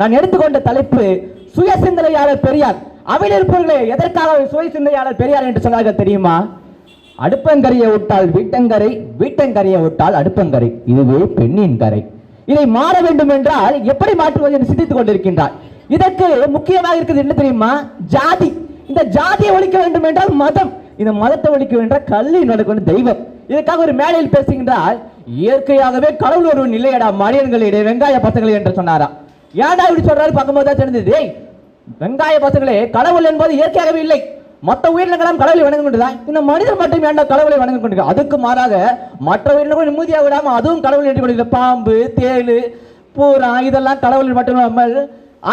நான் எடுத்துக்கொண்ட தலைப்பு சுய சிந்தனையாளர் பெரியார். அவையில் இருப்பவர்களே எதற்காக சுய சிந்தனையாளர் பெரியார் என்று சொன்னார்கள் தெரியுமா? அடுப்பங்கரையை விட்டால் வீட்டங்கரை வீட்டங்கரையை விட்டால் அடுப்பங்கரை. இதுவே பெண்ணின் கரை. இதை மாற வேண்டும் என்றால் எப்படி மாற்றுவது என்று சிந்தித்துக் கொண்டிருக்கின்றார். இதற்கு முக்கியமாக இருக்கிறது என்ன தெரியுமா? ஜாதி. இந்த ஜாதியை ஒழிக்க வேண்டும் என்றால் மதம். இந்த மதத்தை ஒழிக்க என்றால் கல்வி நடக்கும் தெய்வம். இதற்காக ஒரு மேடையில் பேசுகின்றால் இயற்கையாகவே கடவுள் ஒரு நிலையடா மனிதர்களிடையே வெங்காய பசங்களை என்று சொன்னாரா ஏன்டா இப்படி சொல்றாரு? பார்க்கும்போது தான் தெரிஞ்சது. "ஏய், வெங்காய பசங்களே கடவுள் என்பது இயற்கையாகவே இல்லை. மற்ற உயிரினங்களும் கடவுளை வணங்க கொண்டுதான் இந்த மனிதர் மட்டும் ஏன்டா கடவுளை வணங்க கொண்டு அதுக்கு மாறாக மற்ற உயிரினங்களும் நிம்மதியாக விடாம அதுவும் கடவுளை ஏற்றி கொண்டு பாம்பு தேள் பூரா இதெல்லாம் கடவுள் மட்டும் இல்லாமல்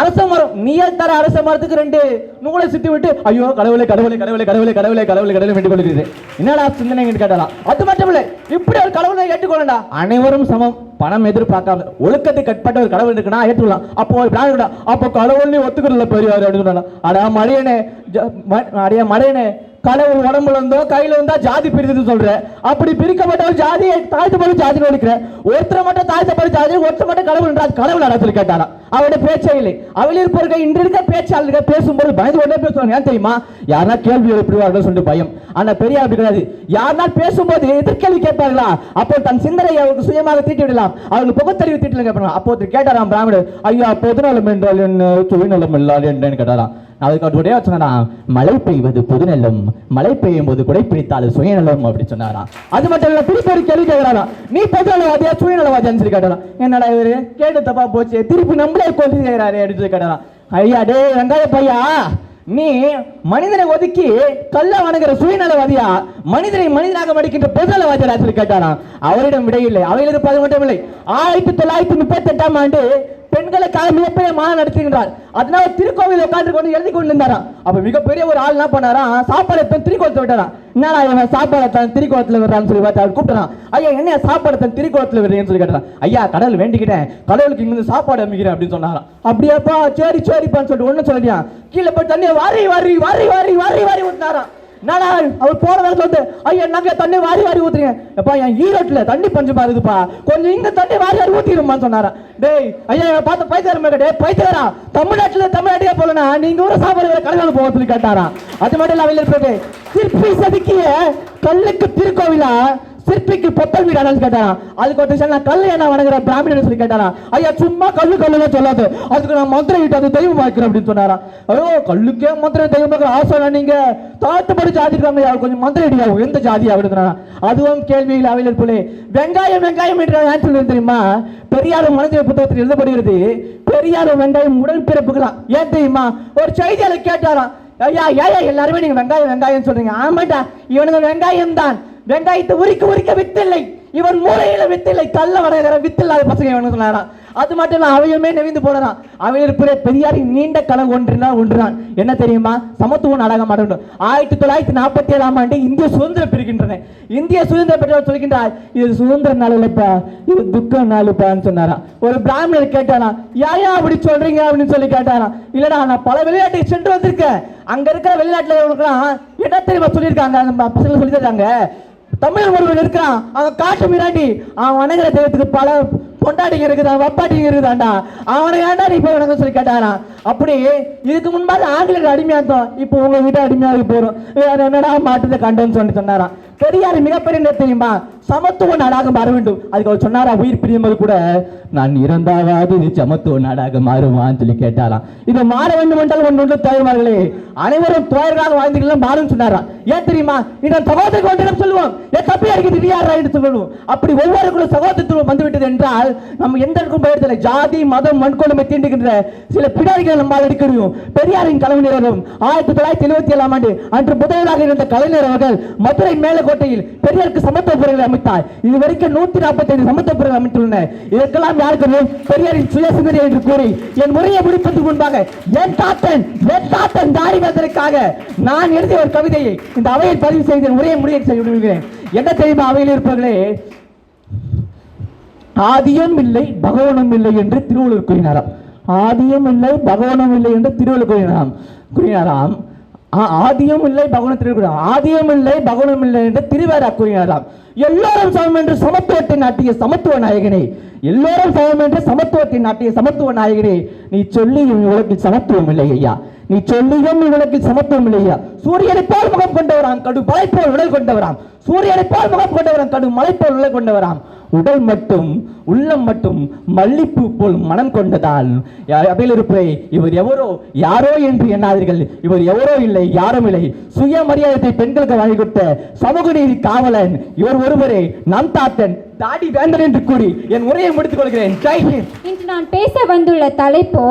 அரச மரம் நீயே தர அரச மரத்துக்கு ரெண்டு. நூலை சுத்தி விட்டு ஐயோ கடவுளை கடவுளை கடவுளை கடவுளை கடவுளை கடவுளை கடவுளை வேண்டிக் கொள்கிறது. என்னடா சிந்தனை கேட்டாலாம். அது மட்டும் இல்லை இப்படி ஒரு கடவுளை ஏற்றுக்கொள்ளண்டா அனைவரும் சமம். பணம் எதிர்பார்க்காம ஒழுக்கத்தை கட்பட்ட ஒரு கடவுள் இருக்குன்னா ஏற்றுக்கலாம் அப்போ ஒரு பிராணம் இருக்கா அப்போ கடவுள் நீ ஒத்துக்கிறல பெரியார் அப்படின்னு சொன்னா அடா மடையனே அடைய ம- மடையனே கடவுள் உடம்புல இருந்தோ கையில இருந்தா ஜாதி பிரிக்குது சொல்ற. அப்படி பிரிக்கப்பட்ட ஒரு ஜாதி ஜாதியை தாழ்த்தப்படும் ஜாதி ஒழிக்கிற. ஒருத்தர் மட்டும் தாழ்த்தப்படும் ஜாதி ஒருத்தர் மட்டும் கடவுள் என்றால் கடவுள் அடா சொல்லி கேட்டாரா அவருடைய பேச்சே இல்லை. அவள் இருப்பவர்கள் இன்று இருக்க பேச்சாளர்கள் பேசும்போது பயந்து கொண்டே பேசுவாங்க. ஏன் தெரியுமா? யாரா கேள்வி எழுப்பிடுவார்கள் சொல்லிட்டு பயம். ஆனா பெரியார் அப்படி கிடையாது. யாருனா பேசும்போது எதிர்கேள்வி கேட்பார்களா? அப்போ தன் சிந்தனையை அவருக்கு சுயமாக தீட்டி விடலாம். அவருக்கு புகத்தறிவு தீட்டல கேட்பாங்க அப்போ கேட்டாராம் பிராமணர் ஐயா பொதுநலம் என்றால் என்ன? சுயநலம் இல்லாது என்னன்னு கேட்டாராம். அதுக்கு அவர் உடைய சொன்னா மழை பெய்வது பொதுநலம் மழை பெய்யும் போது குடை பிடித்தால் சுயநலம் அப்படி சொன்னாராம். அது மட்டும் இல்ல திருப்பி ஒரு கேள்வி கேட்கிறாராம் நீ பொதுநலவாதியா சுயநலவாதியான்னு சொல்லி கேட்டாராம். என்னடா இவரு? கேட்டு தப்பா போச்சு. திருப்பி நம்மளே கொண்டு செய்யறாரு அப்படின்னு சொல்லி கேட்டாராம். ஐயா டே வெங்காய பையா நீ மனிதனை ஒதுக்கி கல்ல வணங்குற சுயநலவாதியா? மனிதனை மனிதனாக மடிக்கின்ற பொதுநலவாதியா சொல்லி கேட்டாராம் அவரிடம் விடையில்லை. அவையில் இருப்பது மட்டும் இல்லை. ஆயிரத்தி தொள்ளாயிரத்தி முப்பத்தி எட்டாம் ஆண்டு பெண்களுக்காக மிகப்பெரிய மாதம் நடத்துகின்றார் அதனால திருக்கோவில் உட்கார்ந்து கொண்டு எழுதி கொண்டு இருந்தாராம் அப்ப மிகப்பெரிய ஒரு ஆள் என்ன பண்ணாராம் சாப்பாடு எடுத்து திருக்கோலத்தை விட்டாராம் என்னடா இவன் சாப்பாடு தன் திருக்கோலத்துல விடுறான்னு சொல்லி பார்த்து அவர் ஐயா என்ன சாப்பாடு தன் திருக்கோலத்துல விடுறேன்னு சொல்லி கேட்டான். ஐயா கடவுள் வேண்டிக்கிட்டேன். கடவுளுக்கு இங்கிருந்து சாப்பாடு அமைக்கிறேன் அப்படின்னு சொன்னாராம். அப்படியாப்பா சரி சரிப்பான்னு சொல்லிட்டு ஒன்றும் சொல்லியா கீழே போய் தண்ணியை வாரி வாரி வாரி வாரி வாரி வாரி ஊத்தினாராம். என்னடா அவர் போற நேரத்துல வந்து ஐயா நாங்க தண்ணி வாரி வாரி ஊத்துறீங்க. எப்பா என் ஈரோட்டுல தண்ணி பஞ்சமா இருக்குதுப்பா கொஞ்சம் இங்க தண்ணி வாரி வாரி ஊத்திடுமான்னு சொன்னாரா. டேய் ஐயா இவன் பார்த்த பைத்தியாரம் டேய் பைத்தியாரா தமிழ்நாட்டுல தமிழ்நாட்டிலே போலனா நீங்க ஊர சாப்பாடு கடலால போக சொல்லி கேட்டாரா. அது மட்டும் இல்ல அவையில் இருப்பது திருப்பி சதுக்கிய கல்லுக்கு திருக்கோவிலா? சிற்பிக்கு பொத்தல் வீடு அண்ணன் கேட்டாராம் அதுக்கு ஒரு நான் கல்லு என்ன வணங்குற பிராமணன் சொல்லி கேட்டாராம் ஐயா சும்மா கல்லு கல்லுலாம் சொல்லாது. அதுக்கு நான் மந்திரம் இட்டு அது தெய்வம் ஆக்கிறேன் அப்படின்னு சொன்னாராம் ஐயோ கல்லுக்கே மந்திரம் தெய்வம் ஆக்கிற ஆசை நீங்க. தாழ்த்தப்படி ஜாதி இருக்காங்க கொஞ்சம் மந்திரம் இடியாகும் எந்த ஜாதி அப்படின்னு அதுவும் கேள்வியில் அவையில் போலே வெங்காயம் வெங்காயம் என்ற ஆன்சர் தெரியுமா? பெரியார் மனதில் புத்தகத்தில் எழுதப்படுகிறது. பெரியார் வெங்காயம் உடல் பிறப்புகளாம் ஏன் தெரியுமா? ஒரு செய்தியாளர் கேட்டாராம் ஐயா ஏயா எல்லாருமே நீங்க வெங்காயம் வெங்காயம் சொல்றீங்க. ஆமாட்டா இவனுங்க வெங்காயம் தான் வெங்காயத்தை உரிக்க உரிக்க வித்தில்லை. இவன் மூளையில வித்தில்லை. கல்ல வடகிற வித்தில்லாத பசங்க இவனு சொன்னாராம் அது மட்டும் இல்ல அவையுமே நெவிந்து போனாராம் அவையில் பிற பெரியாரின் நீண்ட கலம் ஒன்றுதான் ஒன்றுதான். என்ன தெரியுமா? சமத்துவம் நாடகம் ஆடணும் ஆயிரத்தி தொள்ளாயிரத்தி நாற்பத்தி ஏழாம் ஆண்டு இந்திய சுதந்திரம் பெறுகின்றன. இந்திய சுதந்திரம் பெற்றவர் சொல்கின்றார் இது சுதந்திர நாள் இல்லப்பா இது துக்க நாளுப்பான்னு சொன்னாராம். ஒரு பிராமணர் கேட்டானா யாயா அப்படி சொல்றீங்க? அப்படின்னு சொல்லி கேட்டாராம். இல்லடா நான் பல வெளிநாட்டுக்கு சென்று வந்திருக்கேன். அங்க இருக்கிற வெளிநாட்டுல என்ன தெரியுமா சொல்லியிருக்காங்க? அந்த பசங்க சொல்லி தராங்க தமிழ் ஒருவன் இருக்கிறான். அவன் காட்டு மிராண்டி. அவன் வணங்குற தெய்வத்துக்கு பல பொண்டாட்டிங்க இருக்குதா வப்பாட்டிங்க இருக்குதாண்டா அவனை ஏண்டா நீ போய் வணங்க சொல்லி கேட்டாராம். அப்படி இதுக்கு முன்பாக ஆங்கிலேயர் அடிமையா இருந்தோம். இப்போ உங்க வீட்டை அடிமையாக போறோம். வேற என்னடா மாட்டுதை கண்டோன்னு சொல்லி சொன்னாரான் பெரியார் மிகப்பெரிய என்ன தெரியுமா? சமத்துவ நாடாக மாற வேண்டும். அதுக்கு அவர் சொன்னாரா? உயிர் பிரியும்போது கூட நான் இறந்தாவது இது சமத்துவ நாடாக மாறுவான்னு சொல்லி கேட்டாராம். இதை மாற வேண்டும் என்றால் ஒன்று ஒன்று தோழர்களே அனைவரும் தோழர்களாக வாழ்ந்தீர்கள் மாறும் சொன்னாராம் ஏன் தெரியுமா? இதன் சகோதரர்கள் ஒன்றிடம் சொல்லுவோம். ஏன் தப்பி அடிக்கிறது நீ யாரா என்று சொல்லுவோம். அப்படி ஒவ்வொருக்கும் சகோதரத்துவம் வந்துவிட்டது என்றால் நம்ம எந்த இடக்கும் ஜாதி மதம் மண்கொழுமை தீண்டுகின்ற சில பிடாரிகளை நம்மால் எடுக்கிறோம் பெரியாரின் கலைஞரும் ஆயிரத்தி தொள்ளாயிரத்தி எழுபத்தி ஏழாம் ஆண்டு அன்று முதல்வராக இருந்த கலைஞர் அவர்கள் மதுரை மேல கோட்டையில் பெரியாருக்கு சமத்துவ பொருட்களை அமைத்தார். இதுவரைக்கும் நூத்தி நாற்பத்தி ஐந்து சமத்துவ பொருட்கள் அமைத்துள்ளன. இதற்கெல்லாம் யாருக்கு பெரியாரின் சுயசிந்தனை என்று கூறி என் முறையை முடிப்பதற்கு முன்பாக என் தாத்தன் என் தாத்தன் தாடி வந்ததற்காக நான் எழுதிய ஒரு கவிதையை இந்த அவையில் பதிவு செய்து என் உரையை முடிய செய்ய விடுகிறேன். என்ன தெரியுமா அவையில் இருப்பவர்களே? ஆதியும் இல்லை பகவானும் இல்லை என்று திருவள்ளுவர் கூறினாராம். ஆதியும் இல்லை பகவானும் இல்லை என்று திருவள்ளுவர் கூறினாராம். கூறினாராம். ஆதியும் இல்லை பகவனும் திருக்குறள். ஆதியும் இல்லை பகவனும் இல்லை என்று திருவாரா கூறினாராம். எல்லோரும் சமம் என்று சமத்துவத்தை நாட்டிய சமத்துவ நாயகனே. எல்லோரும் சமம் என்று சமத்துவத்தை நாட்டிய சமத்துவ நாயகனே. நீ சொல்லியும் உலகில் சமத்துவம் இல்லை ஐயா. நீ சொல்லியும் உலகில் சமத்துவம் இல்லையா சூரியனை போல் முகம் கொண்டவராம் கடு மலை போல் உடல் கொண்டவராம். சூரியனை போல் முகம் கொண்டவராம் கடும் மலை போல் உடல் கொண்டவராம். உடல் மட்டும் உள்ளம் மட்டும் மல்லிப்பூ போல் மனம் கொண்டதால் அவையிலிருப்பே இவர் எவரோ யாரோ என்று எண்ணாதீர்கள். இவர் எவரோ இல்லை யாரும் இல்லை. சுயமரியாதை பெண்களுக்கு வழங்கி கொடுத்த சமூக நீதி காவலன் இவர் ஒருவரே நம் தாத்தன் தாடி வேந்தன் என்று கூறி என் உரையை முடித்துக் கொள்கிறேன். இன்று நான் பேச வந்துள்ள தலைப்போ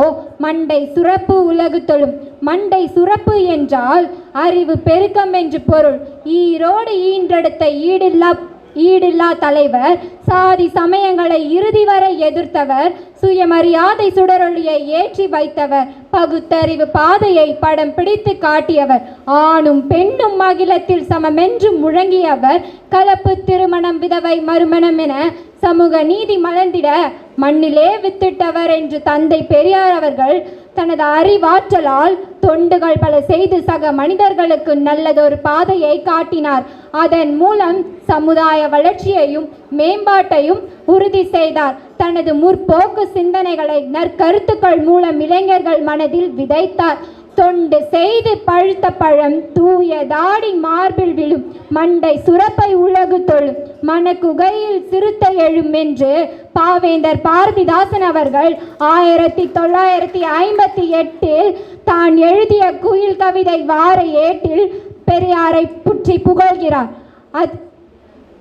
மண்டை சுரப்பு உலகு தொழும். மண்டை சுரப்பு என்றால் அறிவு பெருக்கம் என்று பொருள். ஈரோடு ஈன்றெடுத்த ஈடில்லா ஈடில்லா தலைவர். சாதி சமயங்களை இறுதி வரை எதிர்த்தவர். சுயமரியாதை சுடரொளியை ஏற்றி வைத்தவர். பகுத்தறிவு பாதையை படம் பிடித்து காட்டியவர். ஆணும் பெண்ணும் அகிலத்தில் சமமென்று முழங்கியவர். கலப்பு திருமணம் விதவை மறுமணம் என சமூக நீதி மலர்ந்திட மண்ணிலே வித்திட்டவர் என்று தந்தை பெரியார் அவர்கள் தனது அறிவாற்றலால் தொண்டுகள் பல செய்து சக மனிதர்களுக்கு நல்லதொரு பாதையை காட்டினார். அதன் மூலம் சமுதாய வளர்ச்சியையும் மேம்பாட்டையும் உறுதி செய்தார். தனது முற்போக்கு சிந்தனைகளை நற்கருத்துக்கள் மூலம் இளைஞர்கள் மனதில் விதைத்தார். தொண்டு செய்து பழுத்த பழம் தூய தாடி மார்பில் விழும் மண்டை சுரப்பை உலகு தொழும் மனக்குகையில் சிறுத்தை எழும் என்று பாவேந்தர் பாரதிதாசன் அவர்கள் ஆயிரத்தி தொள்ளாயிரத்தி ஐம்பத்தி எட்டில் தான் எழுதிய குயில் கவிதை வார ஏட்டில் பெரியாரை புற்றி புகழ்கிறார். அத்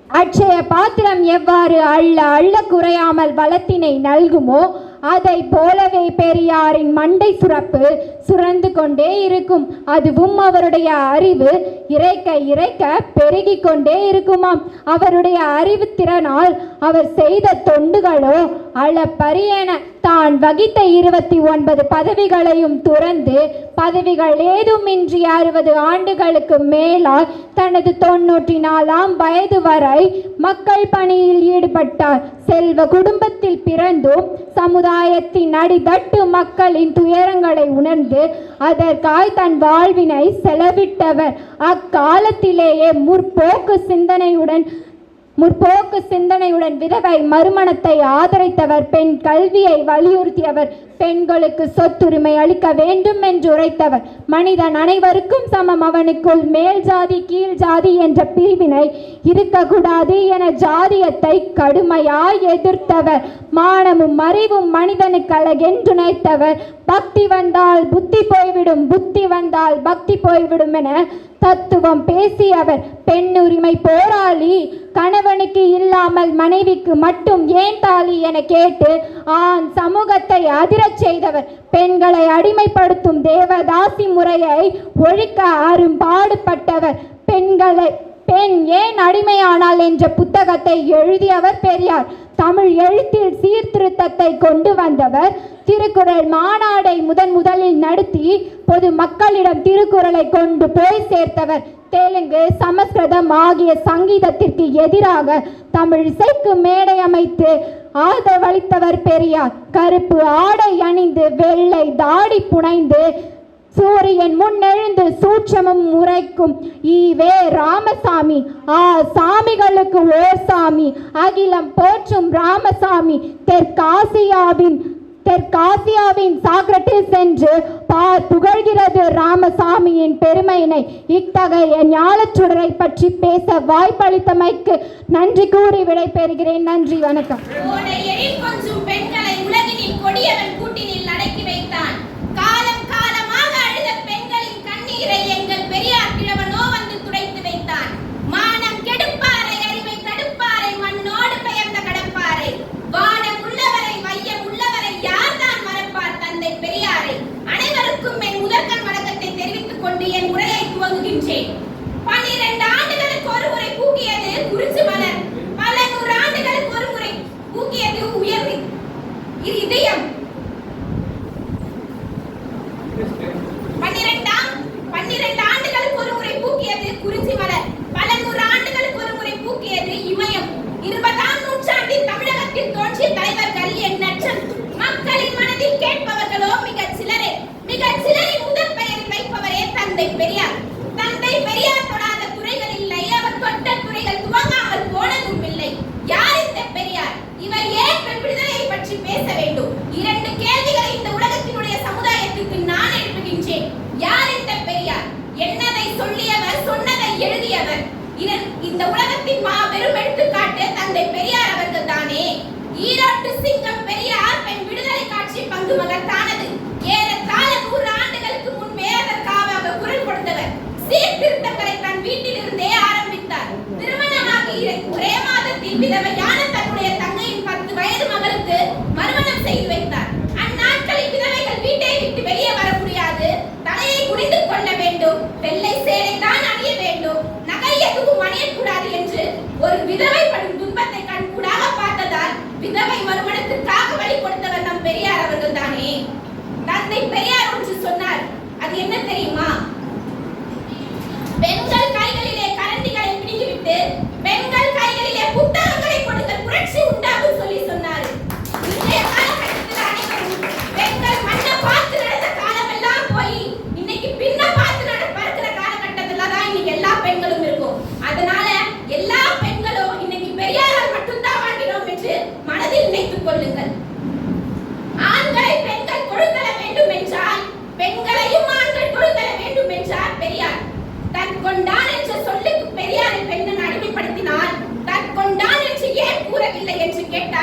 அட்சய பாத்திரம் எவ்வாறு அள்ள அள்ள குறையாமல் வளத்தினை நல்குமோ அதை போலவே பெரியாரின் மண்டை சுரப்பு சுரந்து கொண்டே இருக்கும். அதுவும் அவருடைய அறிவு. இறைக்க இறைக்க பெருகிக் கொண்டே இருக்குமாம். அவருடைய அறிவு திறனால் அவர் செய்த தொண்டுகளோ அளப்பரியன. தான் வகித்த இருபத்தி ஒன்பது பதவிகளையும் துறந்து பதவிகள் ஏதுமின்றி அறுபது ஆண்டுகளுக்கு மேலால் தனது தொன்னூற்றி நாலாம் வயது வரை மக்கள் பணியில் ஈடுபட்டார். செல்வ குடும்பத்தில் பிறந்தும் சமுதாயத்தின் அடித்தட்டு மக்களின் துயரங்களை உணர்ந்து அதற்காய் தன் வாழ்வினை செலவிட்டவர். அக்காலத்திலேயே முற்போக்கு சிந்தனையுடன் முற்போக்கு சிந்தனையுடன் விதவை மறுமணத்தை ஆதரித்தவர் பெண் கல்வியை வலியுறுத்தியவர் பெண்களுக்கு சொத்துரிமை அளிக்க வேண்டும் என்று உரைத்தவர். மனிதன் அனைவருக்கும் சமம். அவனுக்குள் மேல் ஜாதி கீழ் ஜாதி என்ற பிரிவினை இருக்கக்கூடாது என ஜாதியத்தை கடுமையாய் எதிர்த்தவர். மானமும் அறிவும் மனிதனுக்கு அழகென்று நினைத்தவர். பக்தி வந்தால் புத்தி போய்விடும் புத்தி வந்தால் பக்தி போய்விடும் என தத்துவம் பேசியவர். பெண்ணுரிமை போராளி கணவனுக்கு இல்லாமல் மனைவிக்கு மட்டும் ஏன் தாலி என கேட்டு ஆண் சமூகத்தை அதிர செய்தவர். பெண்களை அடிமைப்படுத்தும் தேவதாசி முறையை ஒழிக்க அரும்பாடுபட்டவர் பெண்களை பெண் ஏன் அடிமையானால் என்ற புத்தகத்தை எழுதியவர் பெரியார். தமிழ் எழுத்தில் சீர்திருத்தத்தை கொண்டு வந்தவர். திருக்குறள் மாநாடை முதன் முதலில் நடத்தி பொது மக்களிடம் திருக்குறளை கொண்டு போய் சேர்த்தவர். தெலுங்கு சமஸ்கிருதம் ஆகிய சங்கீதத்திற்கு எதிராக தமிழ் இசைக்கு மேடை அமைத்து ஆதரவளித்தவர் பெரியார். கருப்பு ஆடை அணிந்து வெள்ளை தாடி புனைந்து சூரியன் முன்னெழுந்து சூட்சமும் உரைக்கும் ஈவே ராமசாமி. ஆ சாமிகளுக்கு ஓர் சாமி. அகிலம் போற்றும் ராமசாமி. தெற்காசியாவின் தெற்காசியாவின் சாக்ரட்டிஸ் என்று பா புகழ்கிறது ராமசாமியின் பெருமையினை. இத்தகைய ஞாலச்சுடரை பற்றி பேச வாய்ப்பளித்தமைக்கு நன்றி கூறி விடைபெறுகிறேன். நன்றி வணக்கம். காலம் காலமாக அழுத பெண்களின் கண்ணீரை எங்கள் பெரியார் கிழவன் வந்து துடைத்து வைத்தான் மானம் கெடுப்பாரை அறிவை தடுப்பாரை மண்ணோடு பெயர்ந்த கடப்பாரை வானம் உள்ளவரை மையம் உள்ளவரை யார்தான் மறப்பார் தந்தை பெரியாரை அனைவருக்கும் என் முதற்கண் வணக்கத்தை தெரிவித்துக் கொண்டு என் உரையை துவங்குகின்றேன் பன்னிரண்டு ஆண்டுகளுக்கு ஒரு முறை பூக்கியது குறிச்சி மலர் பல நூறு ஆண்டுகளுக்கு ஒரு முறை பூக்கியது உயர் இது இதயம் பன்னிரெண்டாம் பன்னிரண்டு ஆண்டுகளுக்கு ஒரு முறை பூக்கியது குறிஞ்சி மலர் பல நூறு ஆண்டுகளுக்கு ஒரு முறை பூக்கியது இமயம் இருபதாம் நூற்றாண்டில் தமிழகத்தில் தோன்றிய தலைவர்கள் எண்ணற்ற மக்களின் மனதில் கேட்பவர்களோ மிகச் சிலரே மிகச் சிலரின் முதல் பெயரில் வைப்பவரே தந்தை பெரியார் இதன் இந்த உலகத்தின் மாபெரும் எடுத்துக்காட்டு தந்தை பெரியார் அவர்கள் தானே ஈரோட்டு சிங்கம் பெரியார் பெண் விடுதலை காட்சி பங்கு மகத்தானது ஏறத்தாழ நூறு ஆண்டுகளுக்கு முன்பே அதற்காக அவர் குரல் கொடுத்தவர் சீர்திருத்தங்களை தன் வீட்டிலிருந்தே ஆரம்பித்தார் திருமணமாகி இரு- ஒரே மாதத்தில் விதவையான தன்னுடைய தங்கையின் பத்து வயது மகளுக்கு மறுமணம் செய்து வைத்தார் அந்நாட்களில் விதவைகள் விட்டு வெளியே வர முடியாது. தலையை குனிந்து கொள்ள வேண்டும். வெள்ளை சேலை தான் அணிய வேண்டும். நகை எதுவும் அணியக்கூடாது என்று ஒரு விதவை படும் துன்பத்தை கண்கூடாக பார்த்ததால் விதவை மறுமணத்திற்காக வழி கொடுத்தவர் நம் பெரியார் அவர்கள் தானே. தந்தை பெரியார் ஒன்று சொன்னார். அது என்ன தெரியுமா? பெண்கள் கைகளிலே கரண்டிகளை பிடிங்கிவிட்டு பெண்கள் கைகளிலே புத்தகங்களை கொடுங்கள் புரட்சி உண்டாகும் சொல்லி சொன்னார் இன்றைய காலகட்டத்தில் அனைவரும் பெண்கள் மண்ணை பார்த்து நடந்த காலமெல்லாம் போய் இன்னைக்கு பின்ன பார்த்து நட பறக்கிற காலகட்டத்துல தான் இன்னைக்கு எல்லா பெண்களும் இருக்கும் அதனால எல்லா பெண்களும் இன்னைக்கு பெரியாரால் மட்டும்தான் வாழ்கிறோம் என்று மனதில் நினைத்துக் கொள்ளுங்கள் ஆண்களை பெண்கள் கொடுத்தல வேண்டும் என்றால் பெண்களையும் ஆண்கள் கொடுத்தல வேண்டும் என்றார் பெரியார் தன் கொண்டான் என்ற சொல்லுக்கு பெரியாரை பெண்ணன் அடிமைப்படுத்தினால் தன் கொண்டான் என்று ஏன் கூறவில்லை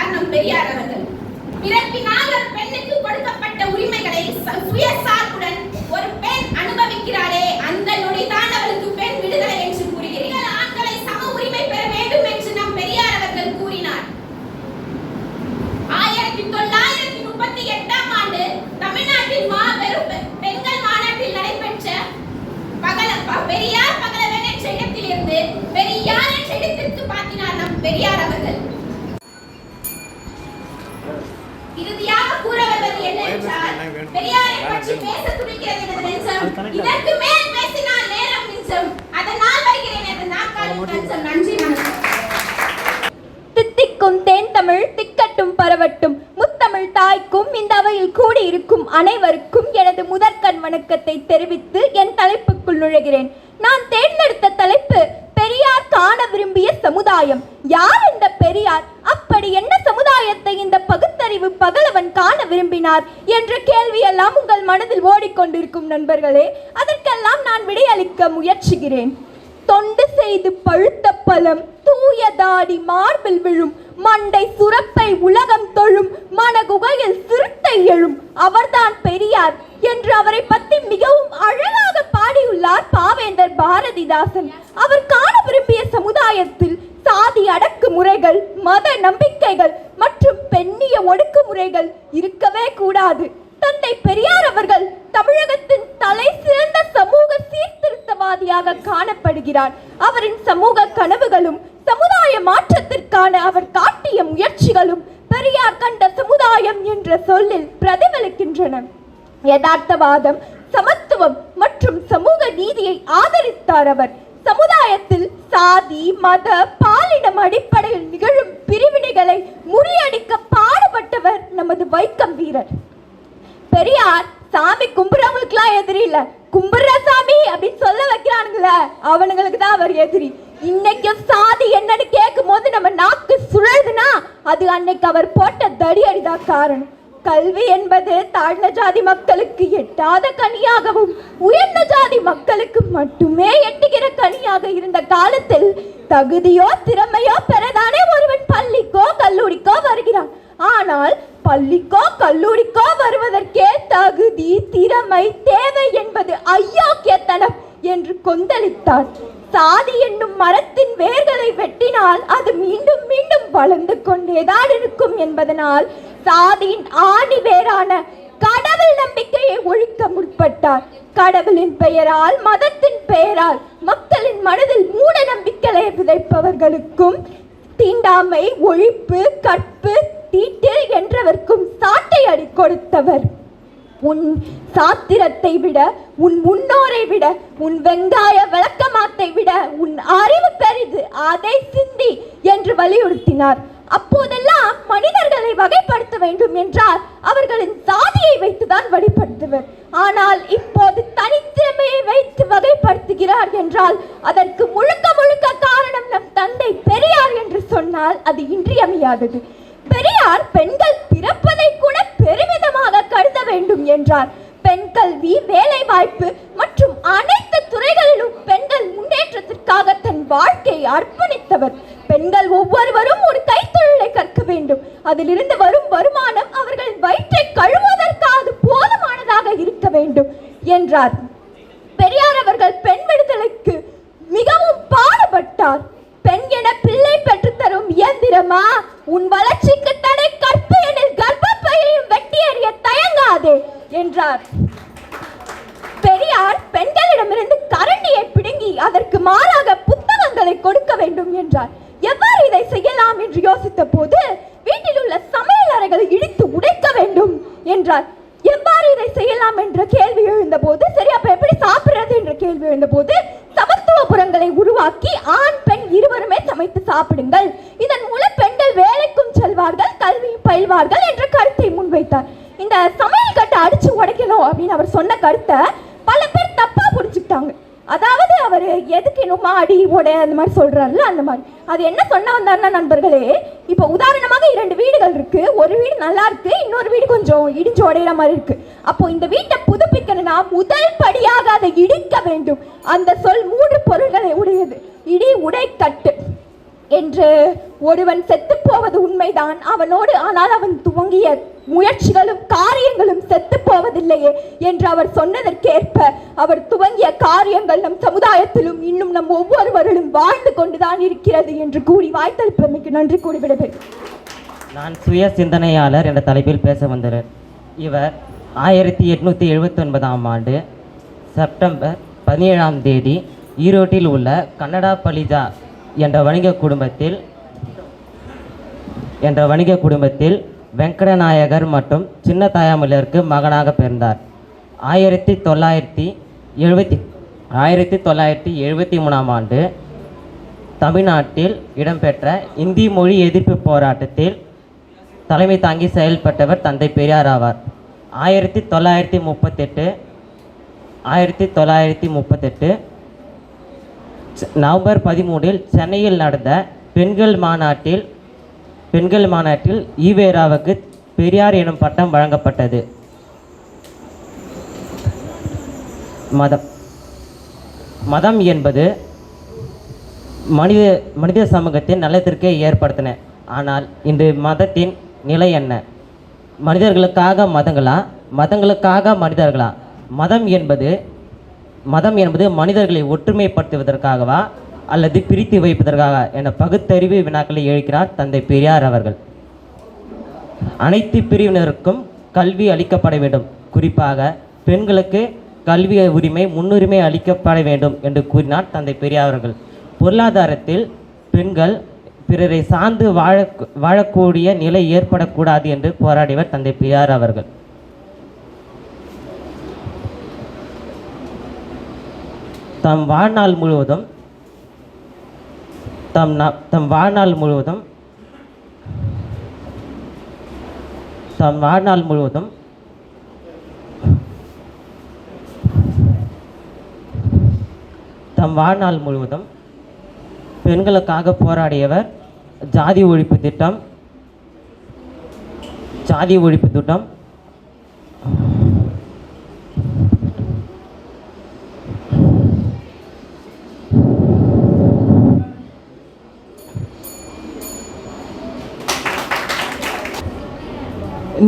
என்று கேட்டார் நம் பெரியார் அவர்கள் பிறப்பினால் ஒரு பெண்ணுக்கு கொடுக்கப்பட்ட உரிமைகளை ச- சுயசார்புடன் ஒரு பெண் அனுபவிக்கிறாளே அந்த நொடிதான் அவளுக்கு பெண் விடுதலை என்று கூறுகிறீர்கள் ஆண்களை சம உரிமை பெற வேண்டும் என்று நம் பெரியார் அவர்கள் கூறினார். ஆயிரத்தி தொள்ளாயிரத்தி முப்பத்தி எட்டாம் ஆண்டு தமிழ்நாட்டில் மாபெரும் பெண்கள் மாநாட்டில் நடைபெற்ற பகல பெரியார் பகலவன் என்ற இடத்திலிருந்து பெரியார் என்ற இடத்திற்கு மாற்றினார் நம் பெரியார் அவர்கள் இறுதியாக கூற வருவது என்னவென்றால் பெரியாரை பற்றி பேச துடிக்கிறது எனது நெஞ்சம் இதற்கு மேல் பேசினால் நேரம் மிஞ்சம் அதனால் எனது நன்றி தித்திக்கும் தேன் தமிழ் திக்கட்டும் பரவட்டும். முத்தமிழ் தாய்க்கும் இந்த அவையில் கூடியிருக்கும் அனைவருக்கும் எனது முதற்கண் வணக்கத்தை தெரிவித்து என் தலைப்புக்குள் நுழைகிறேன். நான் தேர்ந்தெடுத்த தலைப்பு பெரியார் காண விரும்பிய சமுதாயம். யார் இந்த பெரியார்? அப்படி என்ன சமுதாயத்தை இந்த பகுத்தறிவு பகலவன் காண விரும்பினார்? என்ற கேள்வியெல்லாம் உங்கள் மனதில் ஓடிக்கொண்டிருக்கும் நண்பர்களே அதற்கெல்லாம் நான் விடையளிக்க முயற்சிக்கிறேன். தொண்டு செய்து பழுத்த பழம் தூய தாடி மார்பில் விழும் மண்டை சுரப்பை உலகம் தொழும் மனகுகையில் சிறுத்தை எழும் அவர்தான் பெரியார். என்று அவரை பற்றி மிகவும் அழகாக பாடியுள்ளார் பாவேந்தர் பாரதிதாசன். அவர் காண விரும்பிய சமுதாயத்தில் சாதி அடக்குமுறைகள் மத நம்பிக்கைகள் மற்றும் பெண்ணிய ஒடுக்குமுறைகள் இருக்கவே கூடாது. தந்தை பெரியார் அவர்கள் தமிழகத்தின் தலை சிறந்த சமூக சீர்திருத்தவாதியாக காணப்படுகிறார். அவரின் சமூக கனவுகளும் சமுதாய மாற்றத்திற்கான அவர் காட்டிய முயற்சிகளும் பெரியார் கண்ட சமுதாயம் என்ற சொல்லில் பிரதிபலிக்கின்றன. யதார்த்தவாதம் சமத்துவம் மற்றும் சமூக நீதியை ஆதரித்தார் அவர். சமுதாயத்தில் சாதி மத பாலினம் அடிப்படையில் நிகழும் பிரிவினைகளை முறியடிக்க பாடுபட்டவர் நமது வைக்கம் வீரர். பெரியார் சாமி கும்புறவங்களுக்குலாம் எதிரி இல்ல. கும்பிடுற சாமி அப்படின்னு சொல்ல வைக்கிறானுங்களே அவனுங்களுக்கு தான் அவர் எதிரி. இன்னைக்கு சாதி என்னன்னு கேட்கும் போது நம்ம நாக்கு சுழலுதுன்னா அது அன்னைக்கு அவர் போட்ட தடியடி தான் காரணம். கல்வி என்பது தாழ்ந்த ஜாதி மக்களுக்கு எட்டாத கனியாகவும் உயர்ந்த ஜாதி மக்களுக்கு மட்டுமே எட்டுகிற கனியாக இருந்த காலத்தில் தகுதியோ திறமையோ பெறதானே ஒருவன் பள்ளிக்கோ கல்லூரிக்கோ வருகிறான். ஆனால் பள்ளிக்கோ கல்லூரிக்கோ வருவதற்கே தகுதி திறமை தேவை என்பது அயோக்கியத்தனம் என்று கொந்தளித்தார் சாதி என்னும் மரத்தின் வேர்களை வெட்டினால் அது மீண்டும் மீண்டும் வளர்ந்து கொண்டேதான் இருக்கும் என்பதனால் சாதியின் ஆணி வேரான கடவுள் நம்பிக்கையை ஒழிக்க முற்பட்டார். கடவுளின் பெயரால் மதத்தின் பெயரால் மக்களின் மனதில் மூட நம்பிக்கையை விதைப்பவர்களுக்கும் தீண்டாமை ஒழிப்பு கற்பு தீட்டு என்றவர்க்கும் சாட்டை அடி கொடுத்தவர் உன் சாத்திரத்தை விட உன் முன்னோரை விட உன் வெங்காய விளக்கமாத்தை விட உன் அறிவு பெரிது அதை சிந்தி என்று வலியுறுத்தினார். அப்போதெல்லாம் மனிதர்களை வகைப்படுத்த வேண்டும் என்றால் அவர்களின் சாதியை வைத்துதான் வழிபடுத்துவர். ஆனால் இப்போது தனித்திறமையை வைத்து வகைப்படுத்துகிறார் என்றால் அதற்கு முழுக்க முழுக்க காரணம் நம் தந்தை பெரியார் என்று சொன்னால் அது இன்றியமையாதது. பெரியார் பெண்கள் பிறப்பதை கூட பெருமிதமாக கருத வேண்டும் என்றார். பெண் கல்வி வேலை வாய்ப்பு மற்றும் அனைத்து துறைகளிலும் பெண்கள் முன்னேற்றத்திற்காக தன் வாழ்க்கையை அர்ப்பணித்தவர். பெண்கள் ஒவ்வொருவரும் ஒரு கைத்தொழிலை கற்க வேண்டும். அதிலிருந்து வரும் வருமானம் அவர்களின் வயிற்றை கழுவுவதற்கு அது போதுமானதாக இருக்க வேண்டும் என்றார். பெரியார் அவர்கள் பெண் விடுதலைக்கு மிகவும் பாடுபட்டார். பெண் என பிள்ளை பெற்றுத்தரும் இயந்திரமா? உன் வளர்ச்சிக்கு தடை கற்பு எனில் கர்ப்பப்பையையும் வெட்டி எறிய தயங்காதே என்றார். பெரியார் பெண்களிடமிருந்து கரண்டியை பிடுங்கி அதற்கு மாறாக புத்தகங்களை கொடுக்க வேண்டும் என்றார். எவ்வாறு இதை செய்யலாம் என்று யோசித்த போது வீட்டில் உள்ள சமையல் அறைகளை இடித்து உடைக்க வேண்டும் என்றார். எவ்வாறு இதை செய்யலாம் என்ற கேள்வி எழுந்தபோது சரி அப்ப எப்படி சாப்பிடுறது என்ற கேள்வி எழுந்தபோது சமத்துவபுரங்களை உருவாக்கி ஆண் பெண் இருவருமே சமைத்து சாப்பிடுங்கள் இதன் மூலம் பெண்கள் வேலைக்கும் செல்வார்கள் கல்வியும் பயில்வார்கள் என்ற கருத்தை முன்வைத்தார் இந்த சமையல் கட்டை அடிச்சு உடைக்கணும் அப்படின்னு அவர் சொன்ன கருத்தை பல பேர் தப்பா புரிஞ்சுக்கிட்டாங்க அதாவது அவர் எதுக்கு அடி அந்த மாதிரி சொல்கிறாருல அந்த மாதிரி. அது என்ன சொன்ன வந்தாருன்னா நண்பர்களே இப்போ உதாரணமாக இரண்டு வீடுகள் இருக்கு. ஒரு வீடு நல்லா இருக்கு இன்னொரு வீடு கொஞ்சம் இடிஞ்சு உடையிற மாதிரி இருக்கு. அப்போ இந்த வீட்டை புதுப்பிக்கணும்னா முதல் படியாக அதை இடிக்க வேண்டும். அந்த சொல் மூன்று பொருள்களை உடையது. இடி உடை கட்டு என்று ஒருவன் செத்து உண்மைதான். அவனோடு ஆனால் அவன் துவங்கிய முயற்சிகளும் காரியங்களும் செத்து போவதில்லையே என்று அவர் சொன்னதற்கேற்ப அவர் துவங்கிய காரியங்கள் நம் சமுதாயத்திலும் இன்னும் நம் ஒவ்வொருவரிலும் வாழ்ந்து கொண்டுதான் இருக்கிறது என்று கூறி வாய்த்தளிப்பமைக்கு நன்றி கூறி நான் சுய சிந்தனையாளர் என்ற தலைப்பில் பேச வந்தவர் இவர் ஆயிரத்தி எட்நூற்றி எழுபத்தி ஒன்பதாம் ஆண்டு செப்டம்பர் பதினேழாம் தேதி ஈரோட்டில் உள்ள கன்னடா பலிஜா என்ற வணிக குடும்பத்தில் என்ற வணிக குடும்பத்தில் வெங்கடநாயகர் மற்றும் சின்ன தாயாமலருக்கு மகனாக பிறந்தார். ஆயிரத்தி தொள்ளாயிரத்தி எழுபத்தி ஆயிரத்தி தொள்ளாயிரத்தி எழுபத்தி மூணாம் ஆண்டு தமிழ்நாட்டில் இடம்பெற்ற இந்தி மொழி எதிர்ப்பு போராட்டத்தில் தலைமை தாங்கி செயல்பட்டவர் தந்தை பெரியார் ஆவார். ஆயிரத்தி தொள்ளாயிரத்தி முப்பத்தெட்டு ஆயிரத்தி தொள்ளாயிரத்தி முப்பத்தெட்டு நவம்பர் பதிமூணில் சென்னையில் நடந்த பெண்கள் மாநாட்டில் பெண்கள் மாநாட்டில் ஈவேராவுக்கு பெரியார் எனும் பட்டம் வழங்கப்பட்டது. மதம். மதம் என்பது மனித மனித சமூகத்தின் நலத்திற்கே ஏற்படுத்தின. ஆனால் இன்று மதத்தின் நிலை என்ன? மனிதர்களுக்காக மதங்களா? மதங்களுக்காக மனிதர்களா? மதம் என்பது மதம் என்பது மனிதர்களை ஒற்றுமைப்படுத்துவதற்காகவா? அல்லது பிரித்து வைப்பதற்காக என பகுத்தறிவு வினாக்களை எழுக்கிறார் தந்தை பெரியார் அவர்கள். அனைத்து பிரிவினருக்கும் கல்வி அளிக்கப்பட வேண்டும். குறிப்பாக பெண்களுக்கு கல்வி உரிமை முன்னுரிமை அளிக்கப்பட வேண்டும் என்று கூறினார் தந்தை பெரியார் அவர்கள். பொருளாதாரத்தில் பெண்கள் பிறரை சார்ந்து வாழ வாழக்கூடிய நிலை ஏற்படக்கூடாது என்று போராடியவர் தந்தை பெரியார் அவர்கள். தம் வாழ்நாள் முழுவதும் தம் தம் வாழ்நாள் முழுவதும் தம் வாழ்நாள் முழுவதும் தம் வாழ்நாள் முழுவதும் பெண்களுக்காக போராடியவர் ஜாதி ஒழிப்பு திட்டம் ஜாதி ஒழிப்பு திட்டம்.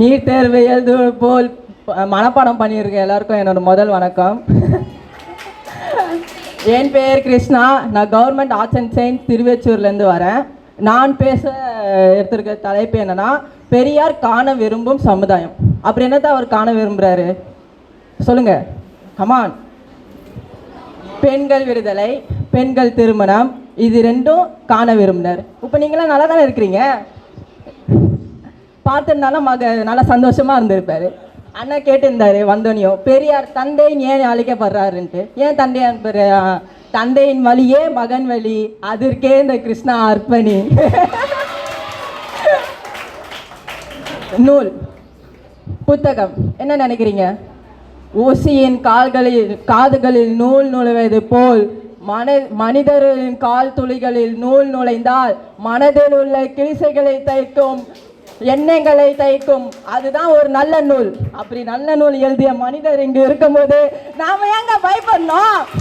நீட் தேர்வு எழுது போல் மனப்பாடம் பண்ணியிருக்கேன் எல்லாருக்கும் என்னோட முதல் வணக்கம். என் பெயர் கிருஷ்ணா. நான் கவர்மெண்ட் ஆர்ட்ஸ் அண்ட் சயின்ஸ் திருவெச்சூர்லேருந்து வரேன். நான் பேச எடுத்திருக்க தலைப்பு என்னன்னா பெரியார் காண விரும்பும் சமுதாயம். அப்படி என்னத்தை அவர் காண விரும்புகிறாரு சொல்லுங்க. கமான் பெண்கள் விடுதலை பெண்கள் திருமணம் இது ரெண்டும் காண விரும்பினர். இப்போ நீங்களாம் நல்லா தானே இருக்கிறீங்க? பார்த்திருந்தாலும் மக நல்லா சந்தோஷமாக இருந்திருப்பாரு. அண்ணா கேட்டிருந்தாரு வந்தோனியோ பெரியார் தந்தையின் ஏன் அழைக்கப்படுறாருன்ட்டு? ஏன் தந்தையார் அனுப்புற தந்தையின் வழியே மகன் வழி அதற்கே இந்த கிருஷ்ணா அர்ப்பணி. நூல் புத்தகம் என்ன நினைக்கிறீங்க? ஊசியின் கால்களில் காதுகளில் நூல் நுழைவது போல் மன மனிதரின் கால் துளிகளில் நூல் நுழைந்தால் மனதில் உள்ள கிழிசைகளை தைக்கும் எண்ணங்களை தைக்கும் அதுதான் ஒரு நல்ல நூல். அப்படி நல்ல நூல் எழுதிய மனிதர் இங்கு இருக்கும்போது நாம ஏங்க பயப்படணும்?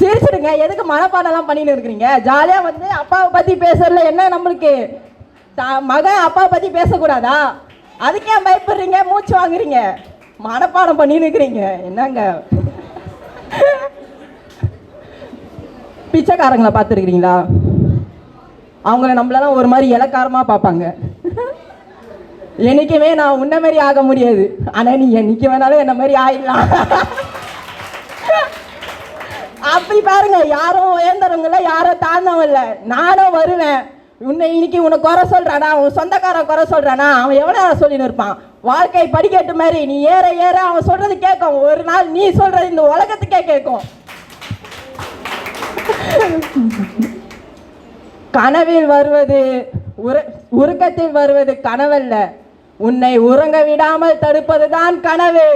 சிரிச்சிடுங்க. எதுக்கு மனப்பாடம்லாம் பண்ணின்னு இருக்கிறீங்க? ஜாலியாக வந்து அப்பாவை பற்றி பேசுறதுல என்ன நம்மளுக்கு? த- மகன் அப்பாவை பற்றி பேசக்கூடாதா? அதுக்கு ஏன் பயப்படுறீங்க? மூச்சு வாங்குறீங்க. மனப்பாடம் பண்ணின்னு இருக்கிறீங்க. என்னங்க? பிச்சைக்காரங்களை பார்த்துருக்கிறீங்களா? அவங்கள நம்மளெல்லாம் ஒரு மாதிரி இலக்காரமாக பார்ப்பாங்க. என்னைக்குமே நான் உன்ன மாதிரி ஆக முடியாது. ஆனால் நீ என்றைக்கு வேணாலும் என்ன மாதிரி ஆயிடலாம். அப்படி பாருங்க யாரும் உயர்ந்தவங்கள யாரும் தாழ்ந்தவங்க இல்லை நானும் வருவேன். உன்னை இன்னைக்கு உன்னை குறை சொல்கிறானா உன் சொந்தக்காரன் குறை சொல்கிறானா அவன் எவ்வளோ நேரம் சொல்லின்னு இருப்பான்? வாழ்க்கை படிக்கட்டு மாதிரி நீ ஏற ஏற அவன் சொல்கிறது கேட்கும். ஒரு நாள் நீ சொல்கிறது இந்த உலகத்துக்கே கேட்கும். கனவில் வருவது உற உறக்கத்தில் வருவது கனவல்ல. உன்னை உறங்க விடாமல் தடுப்பதுதான் கனவு.